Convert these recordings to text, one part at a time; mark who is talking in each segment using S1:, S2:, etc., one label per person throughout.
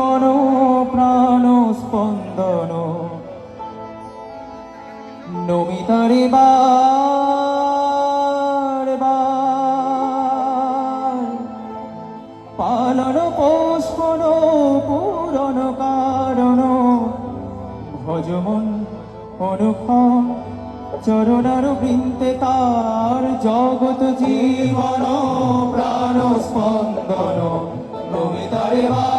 S1: জীবন প্রাণ স্পন্দন নমিতারে বার পালন পোষণ পূরণ কারণ। ভজমন অনুখ চরণার বৃন্তে তার জগৎ জীবন প্রাণ স্পন্দন নমিতারে বার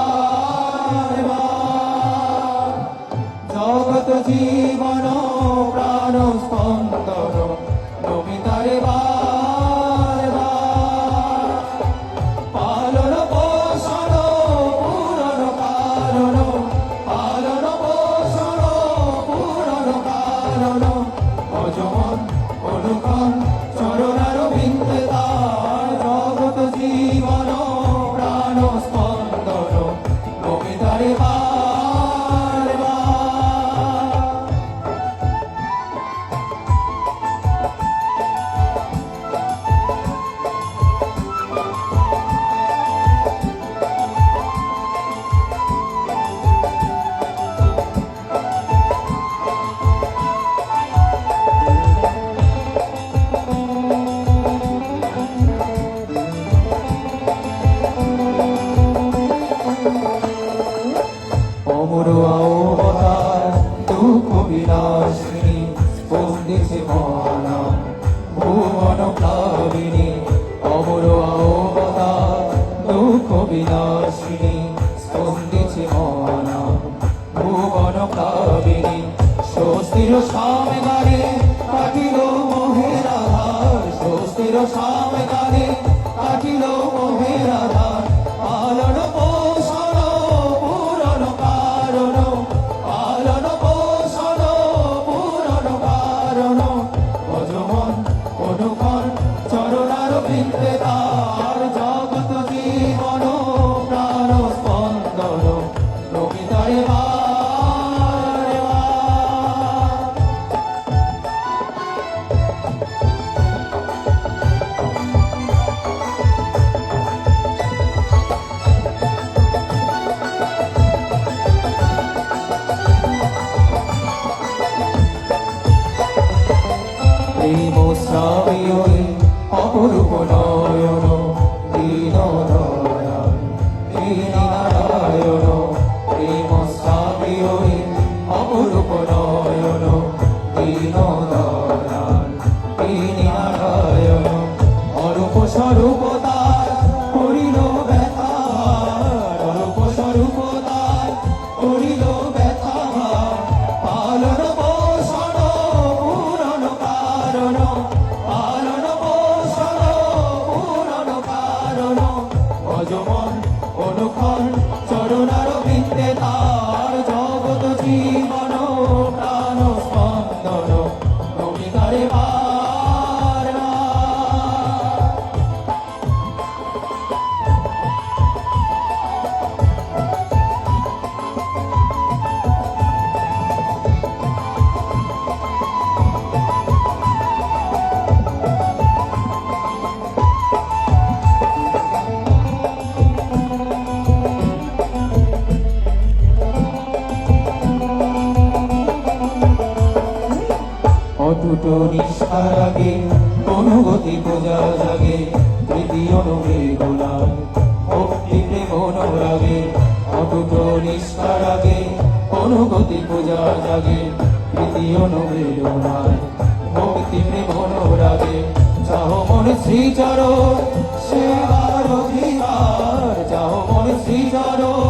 S1: দুঃখ বিনাশিনী স্পন্দিছে মহানা, ভুবন প্লাবিনী, অমর অবতার দুঃখ বিনাশিনী স্পন্দিছে মহানা, ভুবন প্লাবিনী। স্বস্তির সামে গানে কাটিল মোহের স্বস্তির সামে শ্রাবী ওই অপরূপ নয়ন দীন দয়াল দীনারায়ণ প্রেম শ্রাবী ওই অপরূপ নয়ন দীন দয়াল করিল ব্যথা অরূপ স্বরূপ তার করিল নিষ্ঠার আগে কোনো গতি পূজা জাগে ভক্তি প্রেম অনুরাগে অটুট নিষ্ঠার আগে কোনো গতি পূজা জাগে নবে গোলাম ভক্তি প্রেম অনুরাগে চাহ মনে শ্রীচরণ, সেবার অধিকার, চাহ মনে শ্রীচরণ।